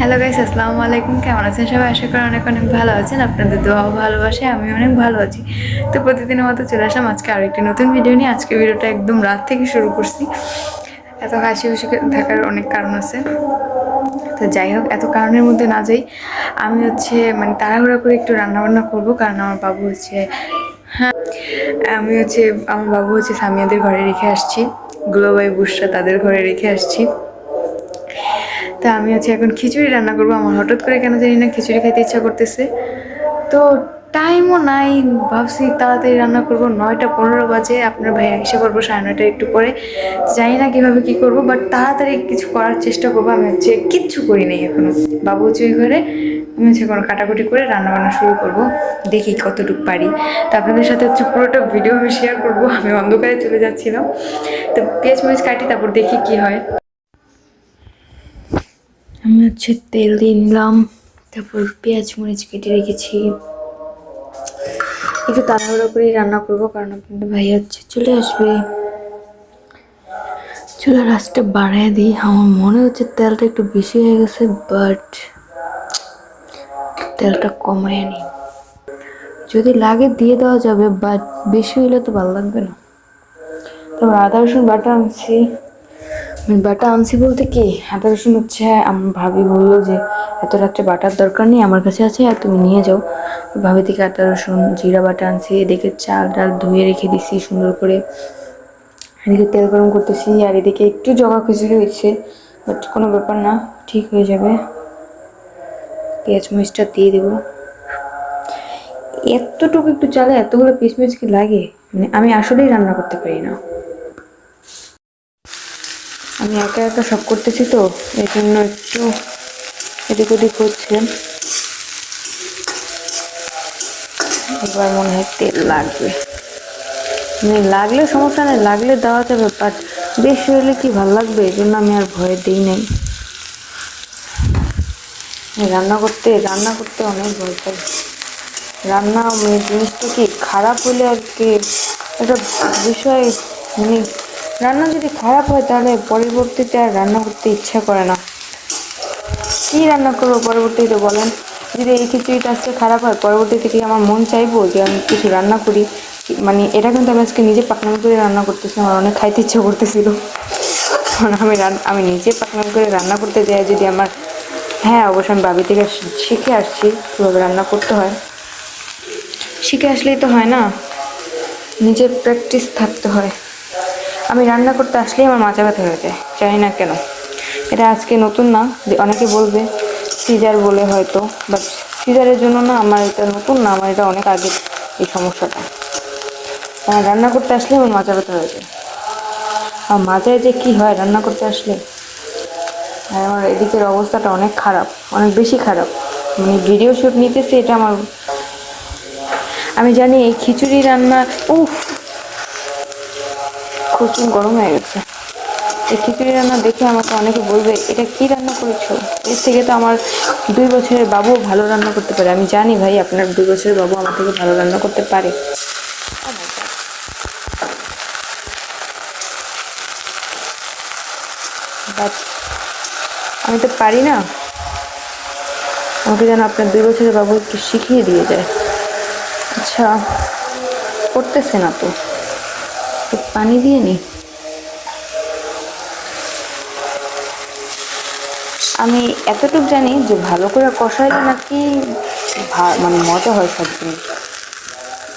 Hello guys আসসালামু আলাইকুম। কেমন আছেন সবাই? আশা করি অনেক অনেক ভালো আছেন। আপনাদের দোয়াও ভালোবাসে আমি অনেক ভালো আছি। তো প্রতিদিনের মতো চলে আসলাম আজকে আরেকটি নতুন ভিডিও নিয়ে। আজকে ভিডিওটা একদম রাত থেকে শুরু করছি। এত হাসি খুশি থাকার অনেক কারণ আছে। তো যাই হোক, এত কারণের মধ্যে না যাই। আমি হচ্ছে মানে তাড়াহুড়া করে একটু রান্না বান্না করব। কারণ আমার বাবু হচ্ছে হ্যাঁ আমি হচ্ছে, আমার বাবু হচ্ছে সামিয়াদের ঘরে রেখে আসছি। গ্লোবাই বুসরা তাদের ঘরে রেখে আসছি। তা আমি হচ্ছে এখন খিচুড়ি রান্না করব। আমার হঠাৎ করে কেন জানি না খিচুড়ি খেতে ইচ্ছা করতেছে। তো টাইমও নাই, ভাবছি তাড়াতাড়ি রান্না করব। নয়টা পনেরো বাজে, আপনার ভাই এসে করব সাড়ে নয়টা একটু পরে। জানি না কীভাবে কী করব বাট তাড়াতাড়ি কিছু করার চেষ্টা করব। আমি হচ্ছে কিচ্ছু করি নাই এখনও। বাবু ওই ঘরে, আমি হচ্ছে কোনো কাটাকুটি করে রান্না বান্না শুরু করব। দেখি কতটুকু পারি। তো আপনাদের সাথে হচ্ছে পুরোটা ভিডিও আমি শেয়ার করব। আমি অন্ধকারে চলে যাচ্ছিলাম। তো পেঁয়াজ মরিচ কাটি, তারপর দেখি কি হয়। আমি হচ্ছে তেল দিয়ে নিলাম, তারপর পেঁয়াজ, মরিচ কেটে রেখেছি। একটু তাড়াহুড়ো করেই রান্না করব, কারণ আপনাদের ভাই হচ্ছে চলে আসবে। চুলার রাসটা বাড়ায় দিই। আমার মনে হচ্ছে তেলটা একটু বেশি হয়ে গেছে বাট তেলটা কমায় নি যদি লাগে দিয়ে দেওয়া যাবে বাট বেশি হইলে তো ভালো লাগবে না। তারপর আদা রসুন বাটা আনছি। বাটা আনছি বলতে কি? আদা রসুন হচ্ছে আমার ভাবি বলল যে এত রাত্রে বাটার দরকার নেই, আমার কাছে আছে, আর তুমি নিয়ে যাও। ভাবি থেকে আদা, রসুন, জিরা বাটা আনছি, এদিকে চাল ডাল ধুয়ে রেখে দিছি সুন্দর করে। এদিকে তেল গরম করতেছি, আর এদিকে একটু জগা খুচুরি হয়েছে বাট কোনো ব্যাপার না, ঠিক হয়ে যাবে। পেঁয়াজ মরিচটা দিয়ে দেবো। এতটুকু একটু চালে এতগুলো পিস মিচ কি লাগে? মানে আমি আসলেই রান্না করতে পারি না। আমি একা একা সব করতেছি তো এই জন্য একটু এদিক ওদিক হচ্ছে। এবার মনে হয় তেল লাগবে। মানে লাগলে সমস্যা নেই, লাগলে দেওয়া যাবে বাট বেশি হলে কি ভালো লাগবে? এই জন্য আমি আর ভয় দিই নাই। রান্না করতে রান্না করতে অনেক ভয় পাই। রান্না মানে জিনিসটা কি খারাপ হলে আর কি, একটা বিষয় মানে রান্না যদি খারাপ হয় তাহলে পরবর্তীতে আর রান্না করতে ইচ্ছা করে না। কী রান্না করব পরবর্তীতে বলেন? যদি এই খিচুড়িটা আজকে খারাপ হয়, পরবর্তীতে কি আমার মন চাইব যে আমি কিছু রান্না করি? মানে এটা কিন্তু আমি আজকে নিজে পাকনামি করে রান্না করতেছি, আমার অনেক খাইতে ইচ্ছা করতেছিল। কারণ আমি আমি নিজে পাকনামি করে রান্না করতে যাই, যদি আমার হ্যাঁ অবশ্য আমি বাবি থেকে শিখে আসছি কীভাবে রান্না করতে হয়। শিখে আসলেই তো হয় না। নিজের প্র্যাকটিস থাকতে হয়। আমি রান্না করতে আসলেই আমার মাথা ব্যথা হয়ে যায়, জানি না কেন। এটা আজকে নতুন না অনেকে বলবে সিজার বলে হয়তো বাট সিজারের জন্য না আমার এটা নতুন না, আমার এটা অনেক আগে এই সমস্যাটা। আমার রান্না করতে আসলে আমার মাথা ব্যথা হয়ে যায়। আর মাথায় যে কী হয় রান্না করতে আসলে? আর আমার এদিকের অবস্থাটা অনেক খারাপ, অনেক বেশি খারাপ। মানে ভিডিও শ্যুট নিতেছি এটা আমার আমি জানি এই খিচুড়ি রান্না উফ! প্রচুর গরম হয়ে গেছে। এই খিচুড়ি রান্না দেখে আমাকে অনেকে বলবে, এটা কি রান্না করেছ? এর থেকে তো আমার দুই বছরের বাবু ভালো রান্না করতে পারে। আমি জানি ভাই, আপনার দুই বছরের বাবু আমার থেকে ভালো রান্না করতে পারে। আমি তো পারি না। আমাকে যেন আপনার দুই বছরের বাবু একটু শিখিয়ে দিয়ে যায়। আচ্ছা করতেছে না তো। পানি দিয়ে নি। আমি এতটুকু জানি যে ভালো করে কষাইলে নাকি মানে মজা হয় সব জিনিস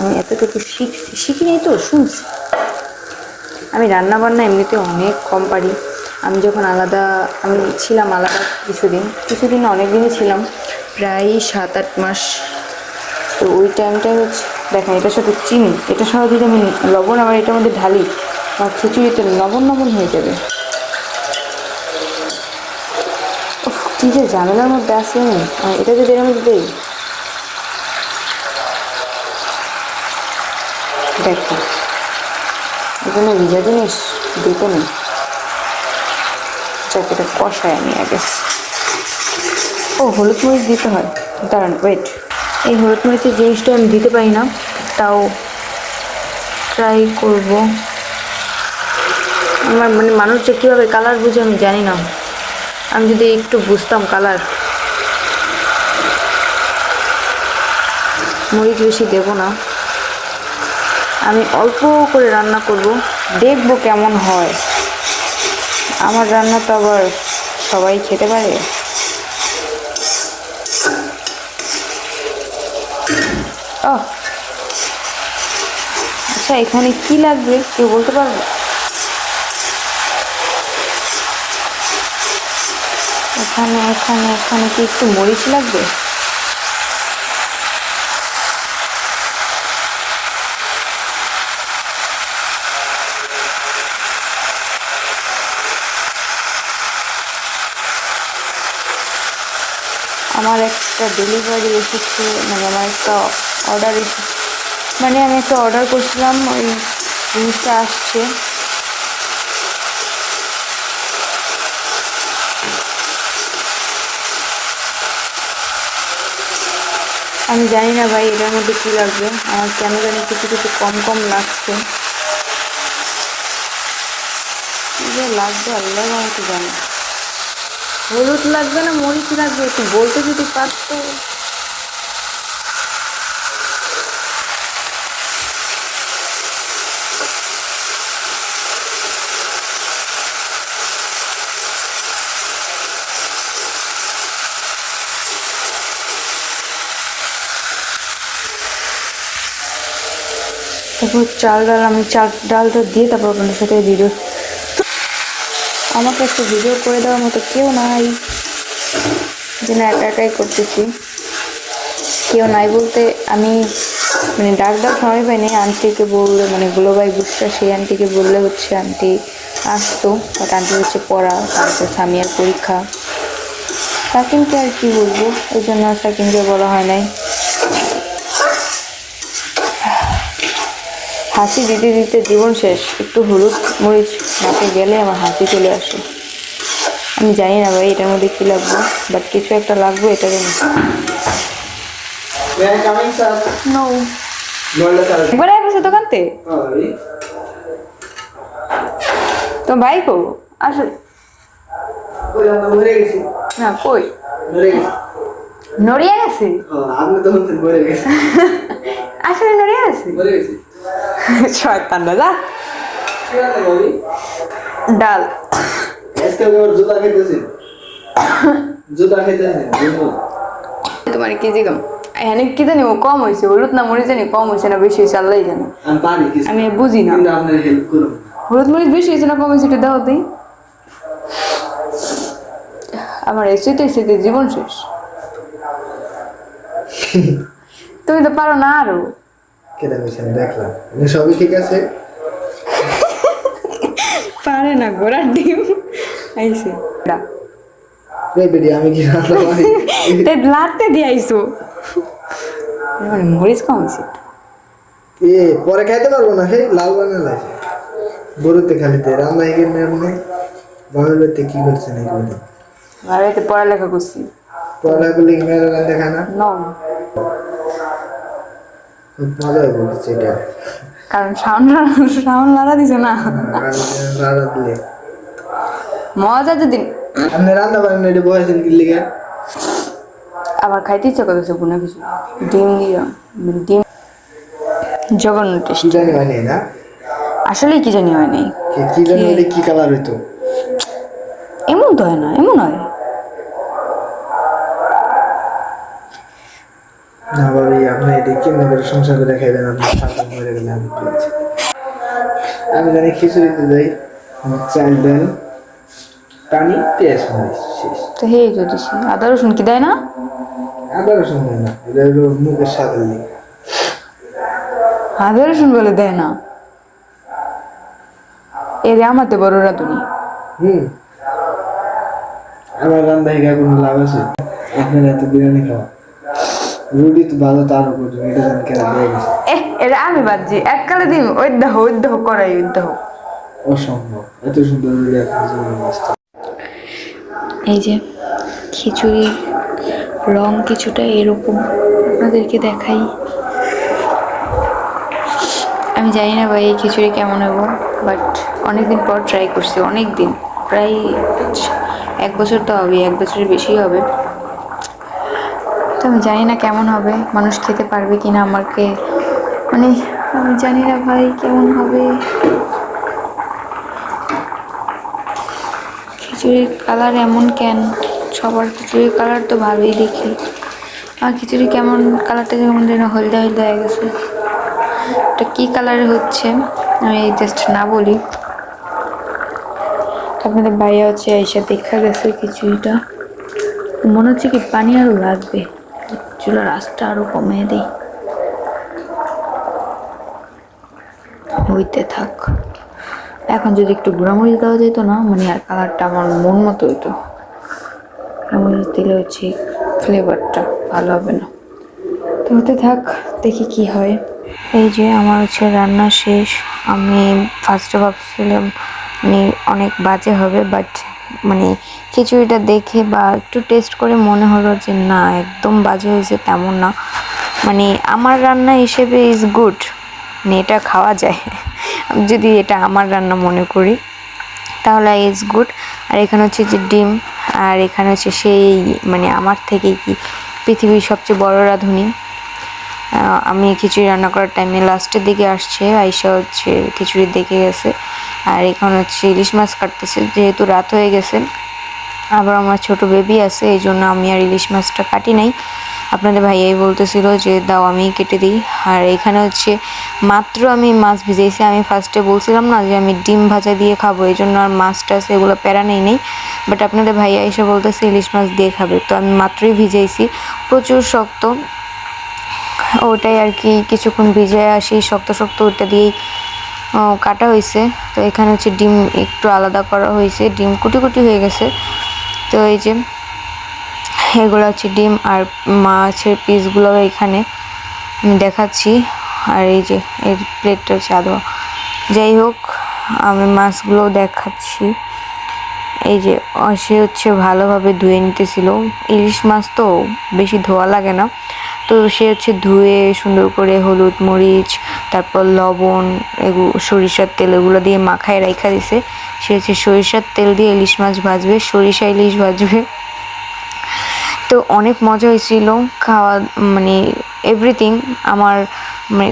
আমি এতটুকু শিখছি শিখি নেই তো, শুনছি। আমি রান্না বান্না এমনিতে অনেক কম পারি। আমি যখন আলাদা, আমি ছিলাম আলাদা কিছুদিন কিছুদিন অনেক দিনই ছিলাম। প্রায় সাত আট মাস তো ওই টাইমটা হচ্ছে, দেখেন এটার সাথে চিনি, এটা সহ যদি আমি লবণ, আবার এটার মধ্যে ঢালি, আমার খিচুড়িতে লবণ লবণ হয়ে যাবে। কি যে ঝামেলার মধ্যে আছে আমি। এটা যদি এর মধ্যে দিই? দেখো, এখানে ভিজা জিনিস দিতে নেই। এটা কষায় আমি আগে ও, হলুদ মরিচ দিতে হয়। দাঁড়ান ওয়েট এই হলুদ মরিচের জিনিসটা আমি দিতে পারি না, তাও ট্রাই করব। আমার মানে মানুষ যে কীভাবে কালার বুঝে আমি জানি না। আমি যদি একটু বুঝতাম কালার মরিচ বেশি দেব না। আমি অল্প করে রান্না করব, দেখব কেমন হয়। আমার রান্না তো আবার সবাই খেতে পারে। আচ্ছা এখানে কি লাগবে? কেউ বলতে পারবে? এখানে এখানে এখানে কি একটু মরিচ লাগবে? আমার একটা ডেলিভারি এসেছে মানে আমার একটা অর্ডার মানে আমি একটা অর্ডার করছিলাম, ওই জিনিসটা আসছে। আমি জানি না ভাই এটার মধ্যে কী লাগবে। আমার কেন জানি কিছু কিছু কম কম লাগছে। লাগবে আল্লাহ আমাকে জানে। হলুদ লাগবে না, মরিচ লাগবে একটু বলতে যদি পারতো। তারপর চাল ডাল, আমি চাল ডালটা দিয়ে তারপর আপনাদের সাথে ভিডিও আমাকে একটু ভিডিও করে দেওয়ার মতো কেউ নাই। যে না, একা একাই করতেছি। কেউ নাই বলতে আমি মানে ডাক ডাক সময় পাইনি। আন্টিকে বললে মানে গ্লোবাই বুসরা, সেই আন্টিকে বললে হচ্ছে আন্টি আসতো। বাট আন্টি হচ্ছে পড়া, তারপর সামিয়ার পরীক্ষা। সাকিনকে আর কি বলব? ওই জন্য আর সাকিনকে বলা হয় নাই। হাসি দিতে দিতে জীবন শেষ। একটু হলুদ মরিচ নাকে গেলে আমার হাসি চলে আসে। আমি জানি না ভাই এটার মধ্যে কী লাগবে বাট কিছু একটা লাগবে এটা জানি May I come in, sir? No Nola, sir. একবার আসছে দোকানতে তো। ভাই। কো আসো। না কই? মরে নড়িয়া গেছে? গেছি। আসলে নড়িয়া গেছি। শয়তান দাদা। ডাল। তোমার কি জিগাম? এখানে কি জানি ও কম হয়েছে হলুদ না মরিচ জানি কম হয়েছে না বেশি হয়েছে আল্লাহ জানে। আমি বুঝি না। হলুদ মরিচ বেশি হয়েছে না কম হয়েছে এটা দাও দিই। আমার এসিতে এসিতে জীবন শেষ। তুমি তো পারো না আরও। কেটে মিশন দেখলাম। সবই ঠিক আছে? পারে না ঘোড়ার ডিম। আইসে এই বেডি আমি কি রান্না করি? তে লাতে দিয়ে আইসো মানে মরিচ কম একটু। এ পরে খাইতে পারব না হে লাল বানা লাগে বড়তে খালিতে রান্না হয়ে গেলে মানে বাংলাতে কি করছেন এগুলো ভালোতে পড়ালেখা করছি। পড়ালেখা করলে কি মেয়েরা রান্না খায় না? ন। মজা বলছে এটা। কারণ সাউন্ড সাউন্ড লাড়া দিছে না। দিলে। মজা যদি আপনি রান্না পারেন এটা বসেছেন কি লিগে? আবার খাইতে ইচ্ছা করতেছে কোনো কিছু। ডিম দিয়ে ডিম জঘন্য টেস্ট জানি হয়নি না? আসলে কি জানি হয় নাই। কি- জানি এটা কি কালার হইতো? এমন তো হয় না এমন হয়। না ভাবি আপনি এটা কেমন করে সংসার করে খাইবেন আপনি সাথে মরে গেলে আমি আছি? আমি জানি খিচুড়িতে যাই চাল ডাল পানি পেঁয়াজ মরিচ শেষ। তো হে যদি আদা রসুন কি দেয় না? আদা রসুন হয় না এটা হলো মুখের স্বাদের লিগে আদা রসুন বলে দেয় না? এ রে আমাতে বড় রাঁধুনি। হুম। আমার রান্না হিগা কোনো লাভ আছে? আপনার এত বিরিয়ানি খাওয়া? রুটি তো ভালো তার উপর এটা জানি কেন দিয়ে গেছে এ এটা আমি বাদছি এককালে দিন ওই দেহ ওই দেহ করাই ওই দেহ অসম্ভব। এত সুন্দর রুটি আপনার এই যে খিচুড়ির রং কিছুটা এরকম আপনাদেরকে দেখাই। আমি জানি না ভাই এই খিচুড়ি কেমন হব বাট অনেকদিন পর ট্রাই করছি অনেক দিন প্রায় এক বছর তো হবে এক বছরের বেশি হবে। তো আমি জানি না কেমন হবে, মানুষ খেতে পারবে কি না আমাকে। মানে আমি জানি না ভাই কেমন হবে। খিচুড়ির কালার এমন কেন? সবার খিচুড়ির কালার তো ভালোই দেখি। আর খিচুড়ি কেমন? কালারটা যেমন যেন হলদে হলদে হয়ে গেছে। এটা কী কালারের হচ্ছে? আমি জাস্ট না বলি। আপনাদের বাইরে হচ্ছে এসে দেখা গেছে খিচুড়িটা। মনে হচ্ছে কি পানি আরও লাগবে। চুলার আঁচটা আরও কমিয়ে দিই। হইতে থাক। এখন যদি একটু গুঁড়ামরিচ দেওয়া যেত না মানে আর কালারটা আমার মন মতো হইতো। গুঁড়ামরিচ দিলে হচ্ছে ফ্লেভারটা ভালো হবে না। তো হতে থাক, দেখি কি হয়। এই যে আমার হচ্ছে রান্না শেষ। আমি ফার্স্টে ভাবছিলাম মানে অনেক বাজে হবে বাট মানে খিচুড়িটা দেখে বা একটু টেস্ট করে মনে হলো যে, না, একদম বাজে হয়েছে, তেমন না। মানে আমার রান্না হিসেবে ইজ গুড মানে এটা খাওয়া যায়। যদি এটা আমার রান্না মনে করি, তাহলে ইজ গুড আর এখানে হচ্ছে যে ডিম, আর এখানে হচ্ছে সেই মানে আমার থেকে কি পৃথিবীর সবচেয়ে বড় রাঁধুনি। আমি খিচুড়ি রান্না করার টাইমে লাস্টের দিকে আসছে আইসা হচ্ছে খিচুড়ি দেখে গেছে। আর এখানে হচ্ছে ইলিশ মাছ কাটতেছে, যেহেতু রাত হয়ে গেছে, আবার আমার ছোট বেবি আছে, এই জন্য আমি আর ইলিশ মাছটা কাটি নাই। আপনাদের ভাইয়াই বলতেছিল যে, দাও, আমি কেটে দিই। আর এখানে হচ্ছে মাত্র আমি মাছ ভিজাইছি, আমি ফার্স্টে বলছিলাম না যে, আমি ডিম ভাজা দিয়ে খাব। এই জন্য আর মাছ টাছ এগুলো প্যারা নেই নেই। বাট আপনাদের ভাইয়া এসে বলতেছে, ইলিশ মাছ দিয়ে খাবে। তো আমি মাত্রই ভিজাইছি। প্রচুর শক্ত। ওটাই আর কি, কিছুক্ষণ ভিজে আসি শক্ত শক্ত ওটা দিয়েই কাটা হয়েছে তো এখানে হচ্ছে ডিম একটু আলাদা করা হয়েছে ডিম কুটি কুটি হয়ে গেছে। তো এই যে, এগুলো হচ্ছে ডিম আর মাছের পিসগুলো এখানে আমি দেখাচ্ছি। আর এই যে, এর প্লেটটা হচ্ছে আদা। যাই হোক, আমি মাছগুলো দেখাচ্ছি। এই যে, সে হচ্ছে ভালোভাবে ধুয়ে নিতেছিল। ইলিশ মাছ তো বেশি ধোয়া লাগে না। তো সে হচ্ছে ধুয়ে সুন্দর করে হলুদ, মরিচ, তারপর লবণ এগুলো সরিষার তেল এগুলো দিয়ে মাখায় রাইখা দিছে। সে হচ্ছে সরিষার তেল দিয়ে ইলিশ মাছ ভাজবে, সরিষা ইলিশ ভাজবে। তো অনেক মজা হয়েছিল, খাওয়া মানে এভরিথিং আমার মানে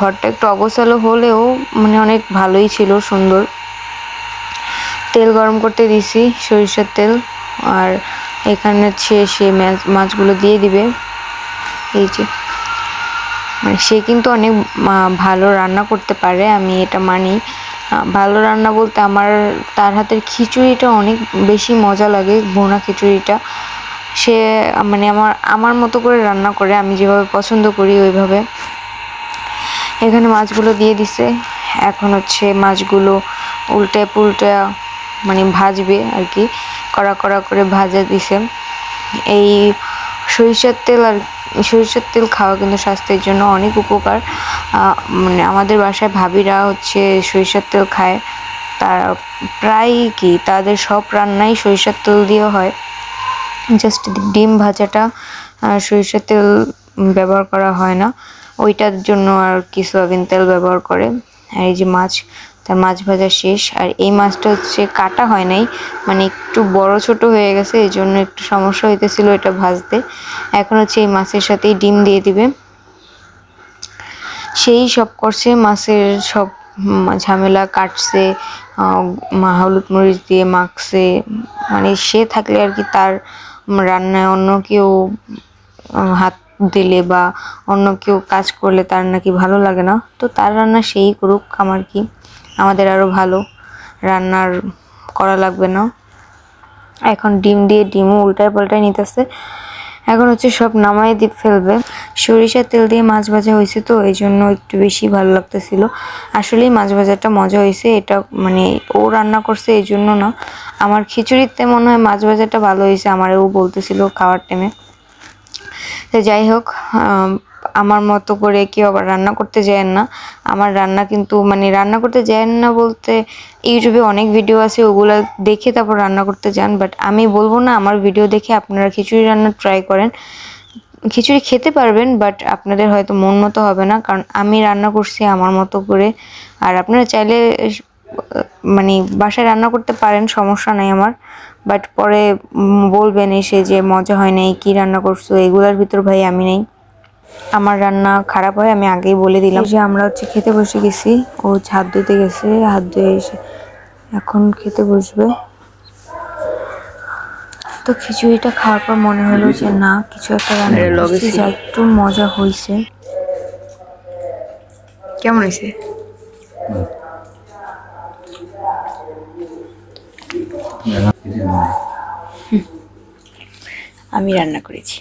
ঘরটা একটু অগোছালো হলেও মানে অনেক ভালোই ছিল, সুন্দর। তেল গরম করতে দিছি সরিষার তেল, আর এখানে হচ্ছে সে মাছগুলো দিয়ে দিবে। এই যে। মানে সে কিন্তু অনেক ভালো রান্না করতে পারে, আমি এটা মানি। ভালো রান্না বলতে আমার, তার হাতের খিচুড়িটা অনেক বেশি মজা লাগে, ভুনা খিচুড়িটা। সে মানে আমার আমার মতো করে রান্না করে, আমি যেভাবে পছন্দ করি ওইভাবে। এখানে মাছগুলো দিয়ে দিছে। এখন হচ্ছে মাছগুলো উল্টে পুল্টে মানে ভাজবে আর কি, কড়া কড়া করে ভাজা দিছে। এই সরিষার তেল আর সরিষার তেল খাওয়া কিন্তু স্বাস্থ্যের জন্য অনেক উপকার। মানে আমাদের বাসায় ভাবিরা হচ্ছে সরিষার তেল খায়। তারা প্রায় কি তাদের সব রান্নাই সরিষার তেল দিয়ে হয়। জাস্ট ডিম ভাজাটা সরিষার তেল ব্যবহার করা হয় না। ওইটার জন্য আর কি সয়াবিন তেল ব্যবহার করে। আর এই যে মাছ তার মাছ ভাজা শেষ। আর এই মাছটা হচ্ছে কাটা হয় নাই মানে একটু বড় ছোট হয়ে গেছে, এই জন্য একটু সমস্যা হইতেছিল এটা ভাজতে। এখন হচ্ছে এই মাছের সাথেই ডিম দিয়ে দিবে। সেই সব করছে, মাছের সব ঝামেলা কাটছে মা হলুদ মরিচ দিয়ে মাখছে। মানে সে থাকলে আর কি তার রান্নায় অন্য কেউ হাত দিলে বা অন্য কেউ কাজ করলে তার নাকি ভালো লাগে না। তো তার রান্না সেই করুক আমার কি। আমাদের আরও ভালো। রান্নার করা লাগবে না। এখন ডিম দিয়ে ডিমও উল্টায় পাল্টায় নিতেছে। এখন হচ্ছে সব নামাই দিয়ে ফেলবে। সরিষার তেল দিয়ে মাছ ভাজা হয়েছে তো এই জন্য একটু বেশি ভালো লাগতেছিল। আসলেই মাছ ভাজাটা মজা হয়েছে, এটা মানে ও রান্না করছে এই জন্য না। আমার খিচুড়িতে মনে হয় মাছ ভাজাটা ভালো হয়েছে আমার ও বলতেছিল খাওয়ার টাইমে তো যাই হোক আমার মতো করে কেউ আবার রান্না করতে যায়েন না। আমার রান্না কিন্তু মানে রান্না করতে যায়েন না বলতে ইউটিউবে অনেক ভিডিও আছে, ওগুলো দেখে তারপর রান্না করতে যান। বাট আমি বলব না, আমার ভিডিও দেখে আপনারা খিচুড়ি রান্না ট্রাই করেন। খিচুড়ি খেতে পারবেন বাট আপনাদের হয়তো মন মতো হবে না। কারণ আমি রান্না করছি আমার মতো করে। আর আপনারা চাইলে মানে বাসায় রান্না করতে পারেন, সমস্যা নাই আমার। বাট পরে বলবেন এসে যে মজা হয় নাই, কি রান্না করছ, এগুলোর ভিতর ভাই আমি নেই। আমার রান্না খারাপ হয় আমি আগেই বলে দিলাম। যে আমরা হচ্ছে খেতে বসে গেছি ও হচ্ছে হাত ধুতে গেছে হাত ধুয়ে এসে এখন খেতে বসবে। তো খিচুড়িটা খাওয়ার পর মনে হলো যে না কিছু একটা রান্না করছি, যা একটু মজা হয়েছে কেমন হয়েছে আমি রান্না করেছি।